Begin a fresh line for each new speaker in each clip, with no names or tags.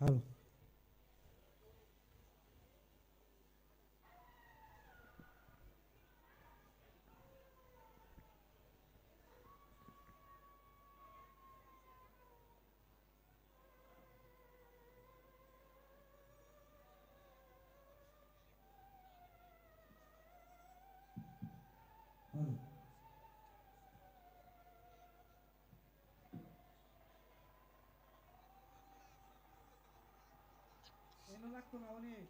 Hello. লাগতো না অনেক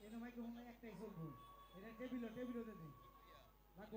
এনো মাইক্রোফোন একটাই চলবো এটা টেবিলও টেবিলও দিতে লাগবো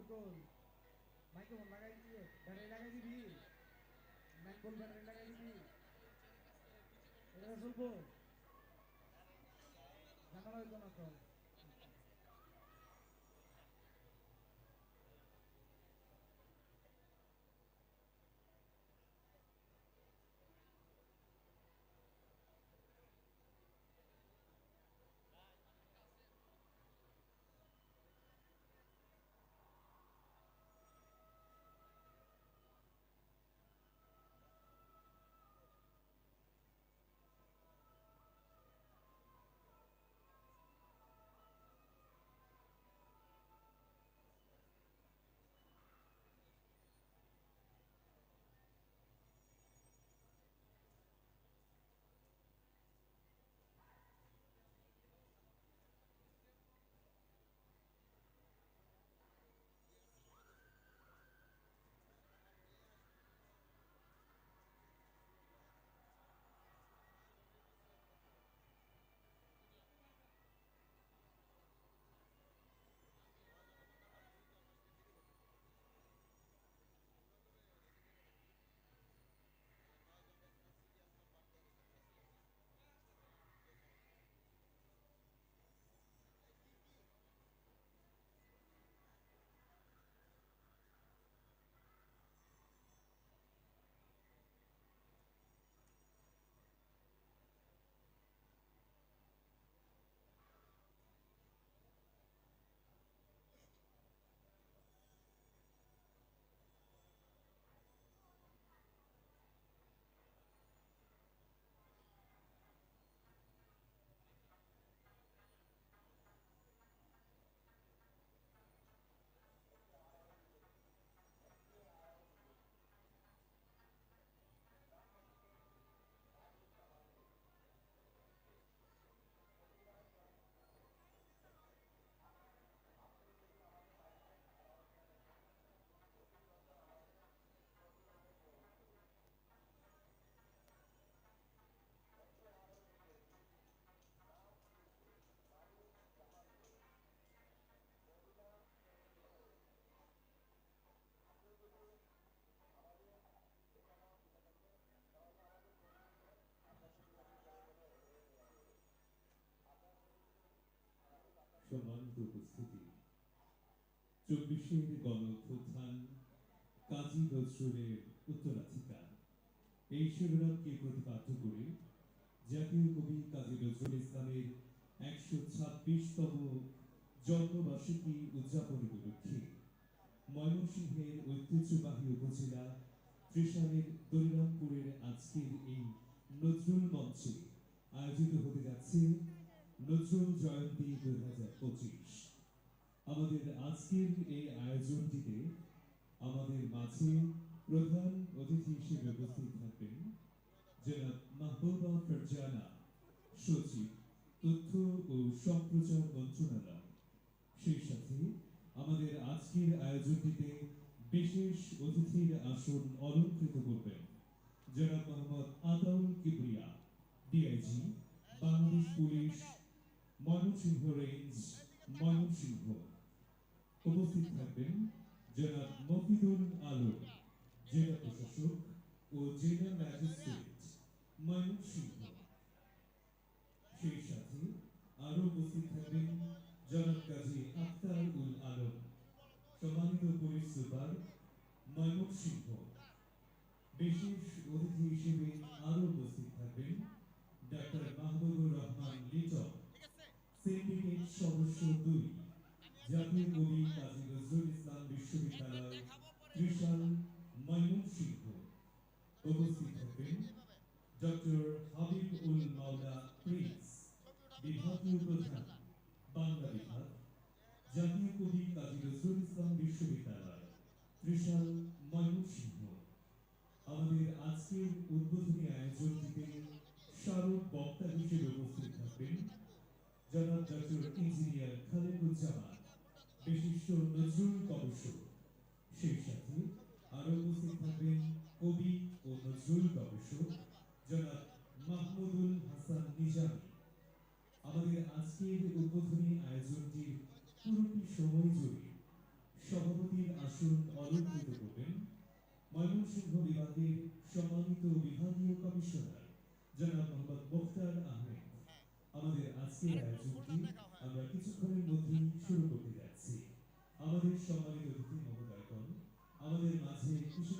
রুকল মাইকে ফোন লাগাই দিবি ব্যাটারি লাগাই দিবি ম্যান বল ব্যাটারি লাগাই দিবি এটা শুনব ঝামেলা হইতো না তো
সম্মানিত উপস্থিতি। চব্বিশের গণ কাজী নজরুলের উত্তরাধিকার। এই শিরোনামকে প্রতিপাদ্য করে জাতীয় কবি কাজী নজরুল ইসলামের একশো ছাব্বিশতম জন্মবার্ষিকী উদযাপন উপলক্ষে ময়মনসিংহের ঐতিহ্যবাহী উপজেলা ত্রিশালের দরিরামপুরের আজকের এই নজরুল মঞ্চে আয়োজিত হতে যাচ্ছে নজরুল জয়ন্তী দুই হাজার পঁচিশ। আমাদের আজকের এই আয়োজনটিতে আমাদের মাঝে প্রধান অতিথি হিসেবে উপস্থিত থাকবেন জনাব মাহবুবা ফারজানা, সচিব তথ্য ও সম্প্রচার মন্ত্রণালয়। সেই সাথে আমাদের আজকের আয়োজনটিতে বিশেষ অতিথির আসন অলঙ্কৃত করবেন জনাব Mohammad Ataul Kibria, DIG, Bangladesh police Mymensingh range Mymensingh উপস্থিত থাকবেন জনাব মফিদুল আলম, জেলা প্রশাসক ও জেলা ম্যাজিস্ট্রেট ময়মনসিংহ সেই সাথে আরও উপস্থিত থাকবেন জনাব কাজী আখতার উল আলম, সম্মানিত পুলিশ সুপার বিশেষ অতিথি হিসেবে আরও উপস্থিত থাকবেন ডাক্তার মাহবুবুর রহমান সিন্ডিকেট সদস্য দুই জাতীয় কবি কাজী নজরুল ইসলাম বিশ্ববিদ্যালয় ত্রিশাল ময়মনসিংহ উপস্থিত থাকবেন ডক্টর হাবিব উল মাওলা প্রিন্স বিভাগীয় প্রধান বাংলা বিভাগ জাতীয় কবি কাজী নজরুল ইসলাম বিশ্ববিদ্যালয় ত্রিশাল ময়মনসিংহ আমাদের আজকের উদ্বোধনী আয়োজনটিতে স্মারক বক্তা হিসেবে উপস্থিত থাকবেন জনাব ডক্টর ইঞ্জিনিয়ার খালিকুজ্জামান, বিশিষ্ট নজরুল কবসর সেই সাথে আরও উপস্থিত থাকবেন কবি ও নজরুল গবেষক জনাব মাহমুদুল হাসান নিজামী। আমাদের আজকের উদ্বোধনী আয়োজনটির পুরোটি সময় জুড়ে সভাপতির আসন অলঙ্কৃত করবেন ময়মনসিংহ বিভাগের সম্মানিত বিভাগীয় কমিশনার জনাব মোহাম্মদ মুখতার আহমেদ। আমাদের আজকের আয়োজনটি আমরা কিছুক্ষণের মধ্যে শুরু করতে যাচ্ছি। আমাদের সম্মানিত অতিথি মহোদয়গণ, আমাদের মাঝে কিছু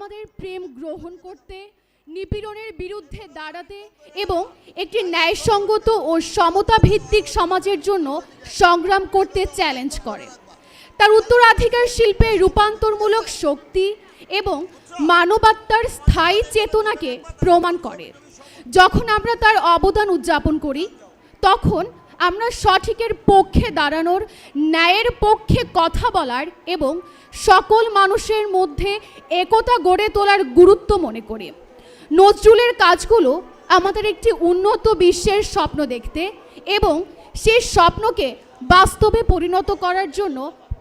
আমাদের প্রেম গ্রহণ করতে, নিপীড়নের বিরুদ্ধে দাঁড়াতে এবং একটি ন্যায়সঙ্গত ও সমতা ভিত্তিক সমাজের জন্য সংগ্রাম করতে চ্যালেঞ্জ করে। তার উত্তরাধিকার শিল্পে রূপান্তরমূলক শক্তি এবং মানবাত্মার স্থায়ী চেতনাকে প্রমাণ করে। যখন আমরা তার অবদান উদযাপন করি, তখন আমরা সঠিকের পক্ষে দাঁড়ানোর, ন্যায়ের পক্ষে কথা বলার এবং সকল মানুষের মধ্যে একতা গড়ে তোলার গুরুত্ব মনে করি। নজরুলের কাজগুলো আমাদের একটি উন্নত বিশ্বের স্বপ্ন দেখতে এবং সেই স্বপ্নকে বাস্তবে পরিণত করার জন্য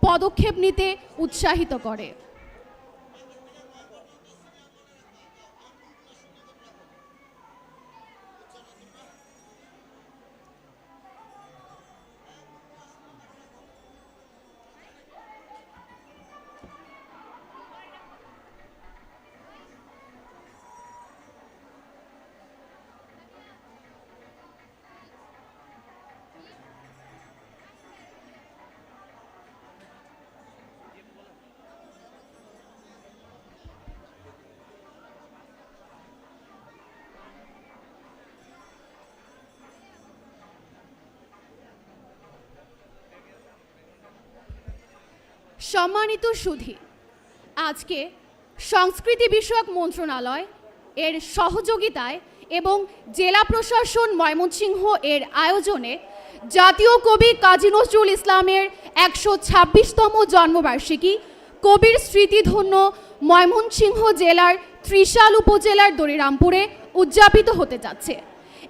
পদক্ষেপ নিতে উৎসাহিত করে। সুধী, আজকে সংস্কৃতি বিষয়ক মন্ত্রণালয় এর সহযোগিতায় এবং জেলা প্রশাসন ময়মনসিংহ এর আয়োজনে জাতীয় কবি কাজী নজরুল ইসলামের একশো ছাব্বিশতম জন্মবার্ষিকী কবির স্মৃতিধন্য ময়মনসিংহ জেলার ত্রিশাল উপজেলার দরিরামপুরে উদযাপিত হতে যাচ্ছে।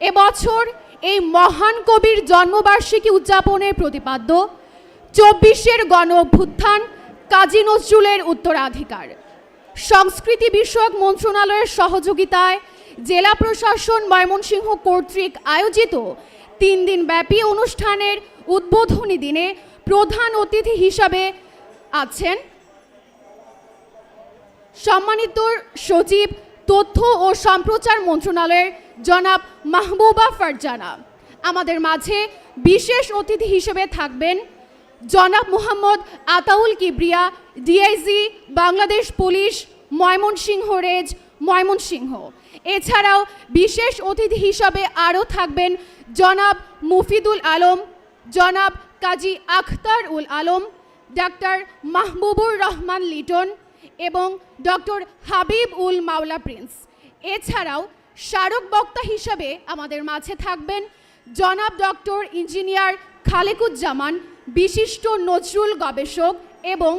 এবছর এই মহান কবির জন্মবার্ষিকী উদযাপনের প্রতিপাদ্য চব্বিশের গণ অভ্যুত্থান, কাজী নজরুলের উত্তরাধিকার। সংস্কৃতি বিষয়ক মন্ত্রণালয়ের সহযোগিতায় জেলা প্রশাসন ময়মনসিংহ কর্তৃক আয়োজিত তিন দিন ব্যাপী অনুষ্ঠানের উদ্বোধনী দিনে প্রধান অতিথি হিসাবে আছেন সম্মানিত সচিব, তথ্য ও সম্প্রচার মন্ত্রণালয়ের জনাব মাহবুবা ফারজানা। আমাদের মাঝে বিশেষ অতিথি হিসেবে থাকবেন জনাব Mohammad Ataul Kibria, DIG, Bangladesh police, Mymensingh range, Mymensingh. এছাড়াও বিশেষ অতিথি হিসাবে আরও থাকবেন জনাব মুফিদুল আলম, জনাব কাজী আখতার উল আলম, ডাক্তার মাহবুবুর রহমান লিটন এবং ডক্টর হাবিব উল মাওলা প্রিন্স। এছাড়াও স্মারক বক্তা হিসাবে আমাদের মাঝে থাকবেন জনাব ডক্টর ইঞ্জিনিয়ার খালেকুজ্জামান বিশিষ্ট নজরুল গবেষক এবং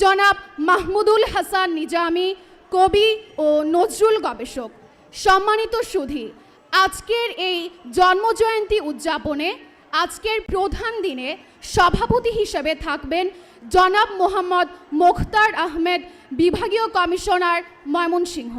জনাব মাহমুদুল হাসান নিজামি কবি ও নজরুল গবেষক। সম্মানিত সুধী, আজকের এই জন্মজয়ন্তী উদযাপনে আজকের প্রধান দিনে সভাপতি হিসেবে থাকবেন জনাব মোহাম্মদ মোখতার আহমেদ, বিভাগীয় কমিশনার ময়মনসিংহ।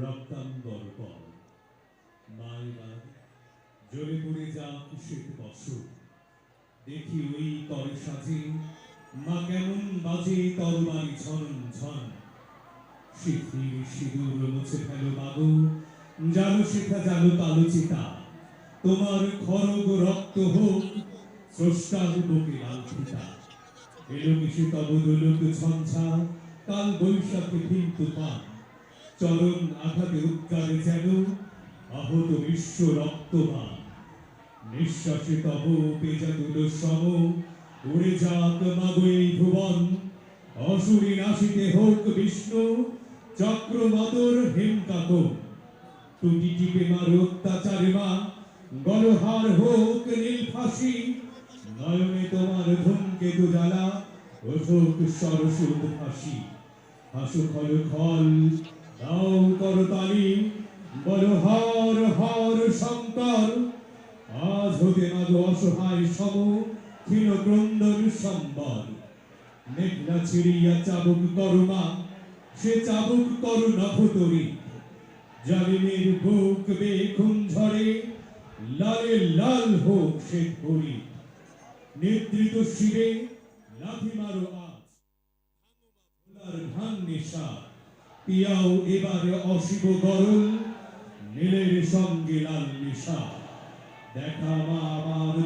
রক্তাম্বর পর মায়ের জ্বলে পড়ে যা কুশের বছর দেখি ওই তর সাজে মা কেমন বাজে তরবারি ঝন ঝন শিথির সিঁদুর মুছে ফেলো বাবু, জানো শেখা জানো কালো চিতা। তোমার খরগ রক্ত হোক স্রষ্টার বুকে লাল এলো মিশে তব দোলক ঝঞ্ঝা, কাল বৈশাখে ভিন তুফান চরণ আঘাতে উদ্গারে যেন আহত বিশ্ব রক্তমান নিঃশ্বাসে তব পেজা দুল সম উড়ে যাক মাগো এই ভুবন। অসুরী নাশিতে হোক বিষ্ণু, চক্র মদর হেমকাক টুটি টিপে মার অত্যাচারে মা গলহার হোক নীল ফাঁসি। নয়নে তোমার ধূমকেতু জ্বালা ওঠুক সরসুদ ফাঁসি। হাসু খল খল দাও করতালি বল হর হর শঙ্কর। আজ হতে মাগো অসহায় সম, ক্ষীণ ক্রন্দন সম্বর মেঘনা ছিড়িয়া চাবুক করমা সে চাবুক করু নভতরি জালিমের বুক বেখুন ঝরে, লালে লাল হোক সে ধরি নেতৃত্ব শিরে লাথি মারো আজ। ধান নেশা পিয়াও এবারে অশিব গরল, নীলের সঙ্গে লাল নেশা। দেখা মা আমার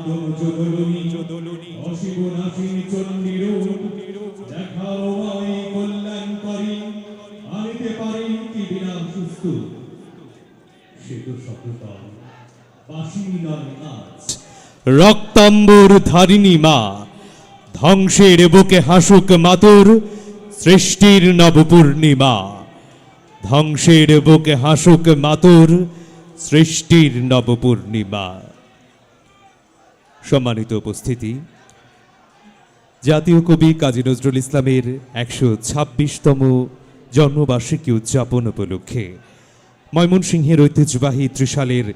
কল্যাণ করি আনিতে পারি কি বিনা সুস্থ। সে তো বাসিনী নয় নাচ।
রক্তাম্বর ধারিণী মা, ধ্বংসের বুকে হাসুক মাতুর, সৃষ্টির নবপূর্ণিমা। ধ্বংসের বুকে হাসুক মাতুর সৃষ্টির নবপূর্ণিমা। সম্মানিত উপস্থিতি, জাতীয় কবি কাজী নজরুল ইসলামের একশো ছাব্বিশতম জন্মবার্ষিকী উদযাপন উপলক্ষে ময়মনসিংহের ঐতিহ্যবাহী ত্রিশালের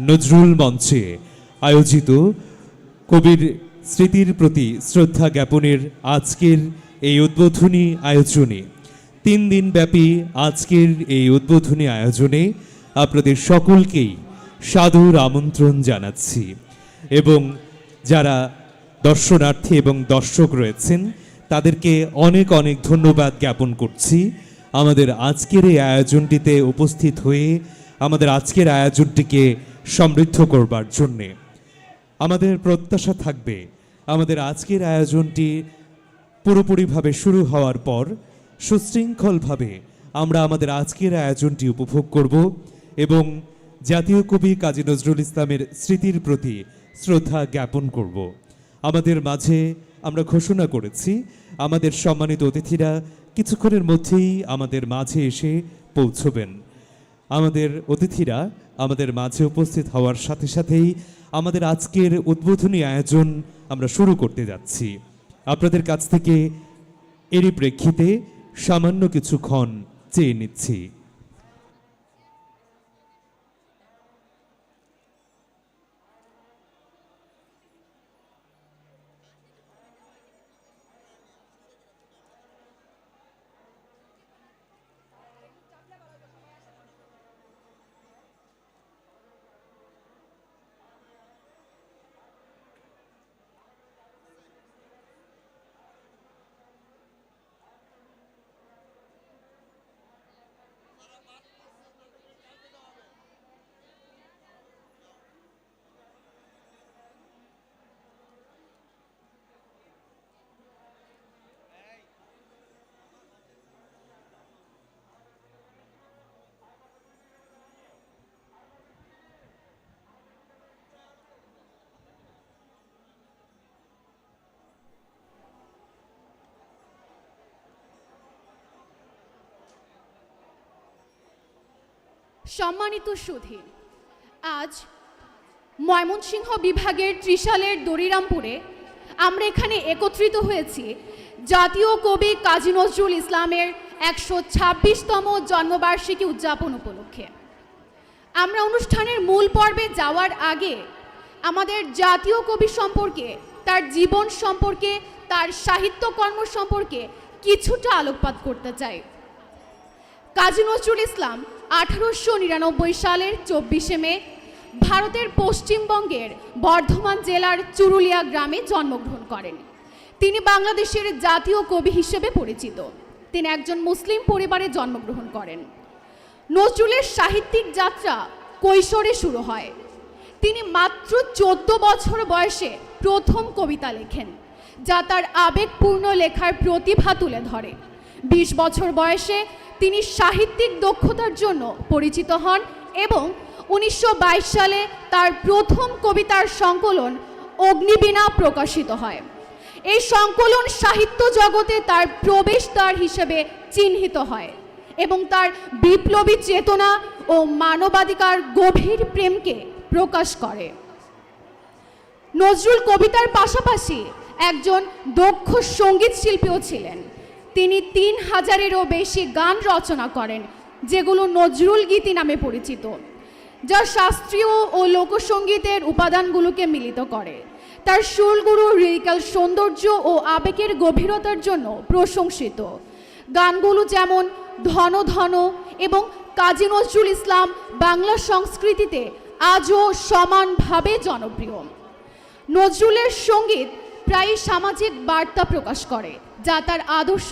নজরুল মঞ্চে আয়োজিত কবির স্মৃতির প্রতি শ্রদ্ধা জ্ঞাপনের আজকের এই উদ্বোধনী আয়োজনে
তিন দিন ব্যাপী আজকের এই উদ্বোধনী আয়োজনে আপনাদের সকলকেই সাধুর আমন্ত্রণ জানাচ্ছি। এবং যারা দর্শনার্থী এবং দর্শক রয়েছেন, তাদেরকে অনেক অনেক ধন্যবাদ জ্ঞাপন করছি। আমাদের আজকের এই আয়োজনটিতে উপস্থিত হয়ে আমাদের আজকের আয়োজনটিকে সমৃদ্ধ করবার জন্যে আমাদের প্রত্যাশা থাকবে। আমাদের আজকের আয়োজনটি পুরোপুরিভাবে শুরু হওয়ার পর সুশৃঙ্খলভাবে আমরা আমাদের আজকের আয়োজনটি উপভোগ করব এবং জাতীয় কবি কাজী নজরুল ইসলামের স্মৃতির প্রতি শ্রদ্ধা জ্ঞাপন করব। আমাদের মাঝে আমরা ঘোষণা করেছি, আমাদের সম্মানিত অতিথিরা কিছুক্ষণের মধ্যেই আমাদের মাঝে এসে পৌঁছবেন। আমাদের অতিথিরা আমাদের মাঝে উপস্থিত হওয়ার সাথে সাথেই আমাদের আজকের উদ্বোধনী আয়োজন আমরা শুরু করতে যাচ্ছি। আপনাদের কাছ থেকে এরই প্রেক্ষিতে সামান্য কিছুক্ষণ চেয়ে নিচ্ছি।
সম্মানিত সুধী আজ ময়মনসিংহ বিভাগের ত্রিশালের দরিরামপুরে আমরা এখানে একত্রিত হয়েছি। জাতীয় কবি কাজী নজরুল ইসলামের একশো ছাব্বিশতম জন্মবার্ষিকী উদযাপন উপলক্ষে। আমরা অনুষ্ঠানের মূল পর্বে যাওয়ার আগে আমাদের জাতীয় কবি সম্পর্কে, তার জীবন সম্পর্কে, তার সাহিত্যকর্ম সম্পর্কে কিছুটা আলোকপাত করতে চাই। কাজী নজরুল ইসলাম আঠারোশো নিরানব্বই সালের চব্বিশে মে, ভারতের পশ্চিমবঙ্গের বর্ধমান জেলার চুরুলিয়া গ্রামে জন্মগ্রহণ করেন। তিনি বাংলাদেশের জাতীয় কবি হিসেবে পরিচিত। তিনি একজন মুসলিম পরিবারে জন্মগ্রহণ করেন। নজরুলের সাহিত্যিক যাত্রা কৈশোরে শুরু হয়। তিনি মাত্র চোদ্দ বছর বয়সে প্রথম কবিতা লেখেন, যা তার আবেগপূর্ণ লেখার প্রতিভা তুলে ধরে। বিশ বছর বয়সে তিনি সাহিত্যিক দক্ষতার জন্য পরিচিত হন এবং উনিশশো বাইশ সালে তার প্রথম কবিতার সংকলন অগ্নিবীণা প্রকাশিত হয়। এই সংকলন সাহিত্য জগতে তার প্রবেশদ্বার হিসেবে চিহ্নিত হয় এবং তার বিপ্লবী চেতনা ও মানবাধিকার গভীর প্রেমকে প্রকাশ করে। নজরুল কবিতার পাশাপাশি একজন দক্ষ সংগীত শিল্পীও ছিলেন। তিনি তিন হাজারেরও বেশি গান রচনা করেন, যেগুলো নজরুল গীতি নামে পরিচিত, যা শাস্ত্রীয় ও লোকসঙ্গীতের উপাদানগুলোকে মিলিত করে। তার সুরগুরু রিরিক্যাল সৌন্দর্য ও আবেগের গভীরতার জন্য প্রশংসিত। গানগুলো যেমন ধন ধন এবং কাজী নজরুল ইসলাম বাংলা সংস্কৃতিতে আজও সমানভাবে জনপ্রিয়। নজরুলের সংগীত প্রায়ই সামাজিক বার্তা প্রকাশ করে, যা তার আদর্শ